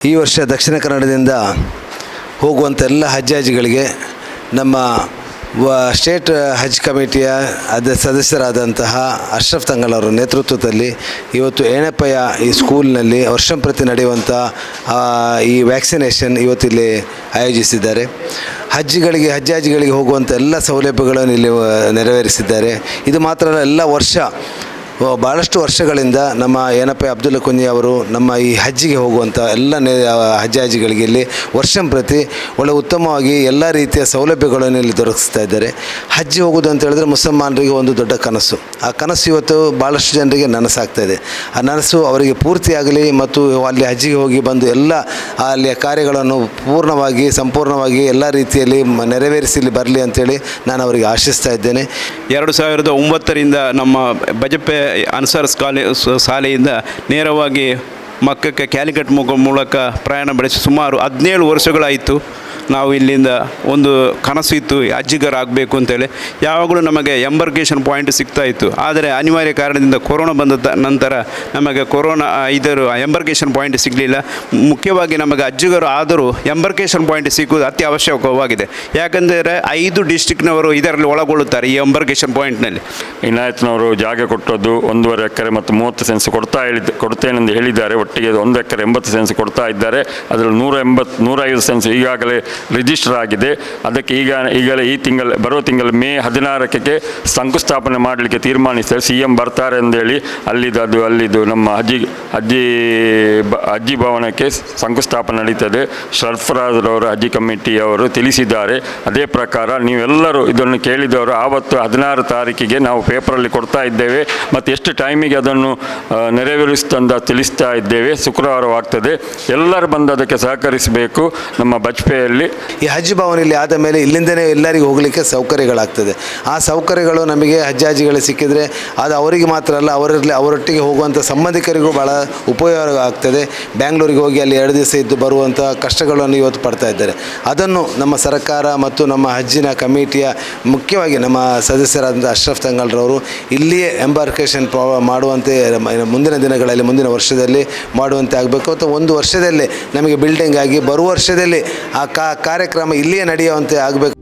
ಈ ವರ್ಷ ದಕ್ಷಿಣ ಕನ್ನಡದಿಂದ ಹೋಗುವಂಥ ಎಲ್ಲ ಹಜ್ಜಾಜಿಗಳಿಗೆ ನಮ್ಮ ವ, ಸ್ಟೇಟ್ ಹಜ್ ಕಮಿಟಿಯ ಅದ ಸದಸ್ಯರಾದಂತಹ ಅಶ್ರಫ್ ತಂಗಲ್ ಅವರ ನೇತೃತ್ವದಲ್ಲಿ ಇವತ್ತು ಏಣಪ್ಪಯ್ಯ ಈ ಸ್ಕೂಲ್ನಲ್ಲಿ ವರ್ಷಂಪ್ರತಿ ನಡೆಯುವಂಥ ಈ ವ್ಯಾಕ್ಸಿನೇಷನ್ ಇವತ್ತಿಲ್ಲಿ ಆಯೋಜಿಸಿದ್ದಾರೆ. ಹಜ್ಜಿಗಳಿಗೆ ಹಜ್ಜಾಜಿಗಳಿಗೆ ಹೋಗುವಂಥ ಎಲ್ಲ ಸೌಲಭ್ಯಗಳನ್ನು ಇಲ್ಲಿ ನೆರವೇರಿಸಿದ್ದಾರೆ. ಇದು ಮಾತ್ರ ಎಲ್ಲ ವರ್ಷ ಭಾಳಷ್ಟು ವರ್ಷಗಳಿಂದ ನಮ್ಮ ಏನಪ್ಪ ಅಬ್ದುಲ್ ಕುಂಜಿ ಅವರು ನಮ್ಮ ಈ ಹಜ್ಜಿಗೆ ಹೋಗುವಂಥ ಎಲ್ಲ ನೆ ಹಜ್ಜಾಜಿಗಳಿಗೆ ಇಲ್ಲಿ ವರ್ಷಂ ಪ್ರತಿ ಒಳ್ಳೆ ಉತ್ತಮವಾಗಿ ಎಲ್ಲ ರೀತಿಯ ಸೌಲಭ್ಯಗಳನ್ನು ಇಲ್ಲಿ ದೊರಕಿಸ್ತಾ ಇದ್ದಾರೆ. ಹಜ್ಜಿ ಹೋಗೋದು ಅಂತ ಹೇಳಿದ್ರೆ ಮುಸಲ್ಮಾನರಿಗೆ ಒಂದು ದೊಡ್ಡ ಕನಸು. ಆ ಕನಸು ಇವತ್ತು ಭಾಳಷ್ಟು ಜನರಿಗೆ ನನಸಾಗ್ತಾ ಇದೆ. ಆ ನನಸು ಅವರಿಗೆ ಪೂರ್ತಿಯಾಗಲಿ ಮತ್ತು ಅಲ್ಲಿ ಹಜ್ಜಿಗೆ ಹೋಗಿ ಬಂದು ಎಲ್ಲ ಅಲ್ಲಿಯ ಕಾರ್ಯಗಳನ್ನು ಪೂರ್ಣವಾಗಿ, ಸಂಪೂರ್ಣವಾಗಿ ಎಲ್ಲ ರೀತಿಯಲ್ಲಿ ನೆರವೇರಿಸಿ ಇಲ್ಲಿ ಬರಲಿ ಅಂತೇಳಿ ನಾನು ಅವರಿಗೆ ಆಶಿಸ್ತಾ ಇದ್ದೇನೆ. ಎರಡು ಸಾವಿರದ ಒಂಬತ್ತರಿಂದ ನಮ್ಮ ಬಜಪೆ ಅನ್ಸಾರ್ ಸ್ಕಾಲೆ ಸ- ಶಾಲೆಯಿಂದ ನೇರವಾಗಿ ಮಕ್ಕಕ್ಕೆ ಕ್ಯಾಲಿಕಟ್ ಮೂಲಕ ಪ್ರಯಾಣ ಬೆಳೆಸಿ ಸುಮಾರು ಹದಿನೇಳು ವರ್ಷಗಳಾಯಿತು. ನಾವು ಇಲ್ಲಿಂದ ಒಂದು ಕನಸು ಇತ್ತು, ಅಜ್ಜಿಗರಾಗಬೇಕು ಅಂತೇಳಿ. ಯಾವಾಗಲೂ ನಮಗೆ ಎಂಬರ್ಕೇಶನ್ ಪಾಯಿಂಟ್ ಸಿಗ್ತಾ ಇತ್ತು. ಆದರೆ ಅನಿವಾರ್ಯ ಕಾರಣದಿಂದ ಕೊರೋನಾ ಬಂದ ನಂತರ ನಮಗೆ ಕೊರೋನಾ ಇದರ ಎಂಬರ್ಕೇಶನ್ ಪಾಯಿಂಟ್ ಸಿಗಲಿಲ್ಲ. ಮುಖ್ಯವಾಗಿ ನಮಗೆ ಅಜ್ಜಿಗರು ಆದರೂ ಎಂಬರ್ಕೇಶನ್ ಪಾಯಿಂಟ್ ಸಿಕ್ಕುವುದು ಅತಿ ಅವಶ್ಯಕವಾಗಿದೆ ಯಾಕಂದರೆ ಐದು ಡಿಸ್ಟಿಕ್ನವರು ಇದರಲ್ಲಿ ಒಳಗೊಳ್ಳುತ್ತಾರೆ ಈ ಎಂಬರ್ಕೇಶನ್ ಪಾಯಿಂಟ್ನಲ್ಲಿ ಇನಾಯತ್ನವರು ಜಾಗ ಕೊಟ್ಟದ್ದು ಒಂದೂವರೆ ಎಕರೆ ಮತ್ತು ಮೂವತ್ತು ಸೆನ್ಸ್ ಕೊಡ್ತಾ ಹೇಳಿದ್, ಕೊಡ್ತೇನೆಂದು ಹೇಳಿದ್ದಾರೆ. ಒಟ್ಟಿಗೆ ಒಂದು ಎಕರೆ ಎಂಬತ್ತು ಸೆನ್ಸ್ ಕೊಡ್ತಾ ಇದ್ದಾರೆ. ಅದರಲ್ಲಿ ನೂರ ಎಂಬತ್ತು ನೂರೈದು ಸೆನ್ಸ್ ಈಗಾಗಲೇ ರಿಜಿಸ್ಟರ್ ಆಗಿದೆ. ಅದಕ್ಕೆ ಈಗ, ಈಗಲೇ ಈ ತಿಂಗಳ ಬರುವ ತಿಂಗಳ ಮೇ ಹದಿನಾರಕ್ಕೆ ಶಂಕುಸ್ಥಾಪನೆ ಮಾಡಲಿಕ್ಕೆ ತೀರ್ಮಾನಿಸ್ತಾರೆ ಸಿ ಎಂ ಬರ್ತಾರೆ ಅಂತೇಳಿ ಅಲ್ಲಿದ್ದು ಅದು ಅಲ್ಲಿದ್ದು ನಮ್ಮ ಅಜ್ಜಿ ಅಜ್ಜಿ ಬ, ಅಜ್ಜಿ ಭವನಕ್ಕೆ ಶಂಕುಸ್ಥಾಪನೆ ನಡೀತದೆ. ಶರ್ಫರಾಜ್ರವರು ಅಜ್ಜಿ ಕಮಿಟಿಯವರು ತಿಳಿಸಿದ್ದಾರೆ. ಅದೇ ಪ್ರಕಾರ ನೀವೆಲ್ಲರೂ ಇದನ್ನು ಕೇಳಿದವರು ಆವತ್ತು ಹದಿನಾರು ತಾರೀಕಿಗೆ ನಾವು ಪೇಪರಲ್ಲಿ ಕೊಡ್ತಾ ಇದ್ದೇವೆ. ಮತ್ತು ಎಷ್ಟು ಟೈಮಿಗೆ ಅದನ್ನು ನೆರವೇರಿಸ್ತಂದ ತಿಳಿಸ್ತಾ ಇದ್ದೇವೆ. ಶುಕ್ರವಾರವಾಗ್ತದೆ. ಎಲ್ಲರೂ ಬಂದು ಅದಕ್ಕೆ ಸಹಕರಿಸಬೇಕು. ನಮ್ಮ ಬಜ್ಪೆಯಲ್ಲಿ ಈ ಹಜ್ ಭವನ ಇಲ್ಲಿ ಆದ ಮೇಲೆ ಇಲ್ಲಿಂದನೇ ಎಲ್ಲರಿಗೂ ಹೋಗಲಿಕ್ಕೆ ಸೌಕರ್ಯಗಳಾಗ್ತದೆ. ಆ ಸೌಕರ್ಯಗಳು ನಮಗೆ ಹಜ್ಜಾಜಿಗಳು ಸಿಕ್ಕಿದರೆ ಅದು ಅವರಿಗೆ ಮಾತ್ರ ಅಲ್ಲ, ಅವರಲ್ಲಿ ಅವರೊಟ್ಟಿಗೆ ಹೋಗುವಂಥ ಸಂಬಂಧಿಕರಿಗೂ ಭಾಳ ಉಪಯೋಗ ಆಗ್ತದೆ. ಬ್ಯಾಂಗ್ಳೂರಿಗೆ ಹೋಗಿ ಅಲ್ಲಿ ಎರಡು ದಿವಸ ಇದ್ದು ಬರುವಂಥ ಕಷ್ಟಗಳನ್ನು ಇವತ್ತು ಪಡ್ತಾ ಇದ್ದಾರೆ. ಅದನ್ನು ನಮ್ಮ ಸರ್ಕಾರ ಮತ್ತು ನಮ್ಮ ಹಜ್ಜಿನ ಕಮಿಟಿಯ ಮುಖ್ಯವಾಗಿ ನಮ್ಮ ಸದಸ್ಯರಾದಂಥ ಅಶ್ರಫ್ ತಂಗಲ್ರವರು ಇಲ್ಲಿಯೇ ಎಂಬಾರ್ಕೇಷನ್ ಮಾಡುವಂತೆ ಮುಂದಿನ ದಿನಗಳಲ್ಲಿ, ಮುಂದಿನ ವರ್ಷದಲ್ಲಿ ಮಾಡುವಂತೆ ಆಗಬೇಕು. ಅಥವಾ ಒಂದು ವರ್ಷದಲ್ಲೇ ನಮಗೆ ಬಿಲ್ಡಿಂಗ್ ಆಗಿ, ಬರುವ ವರ್ಷದಲ್ಲಿ ಆ ಕಾ ಕಾರ್ಯಕ್ರಮ ಇಲ್ಲಿಯೇ ನಡೆಯುವಂತೆ ಆಗಬೇಕು.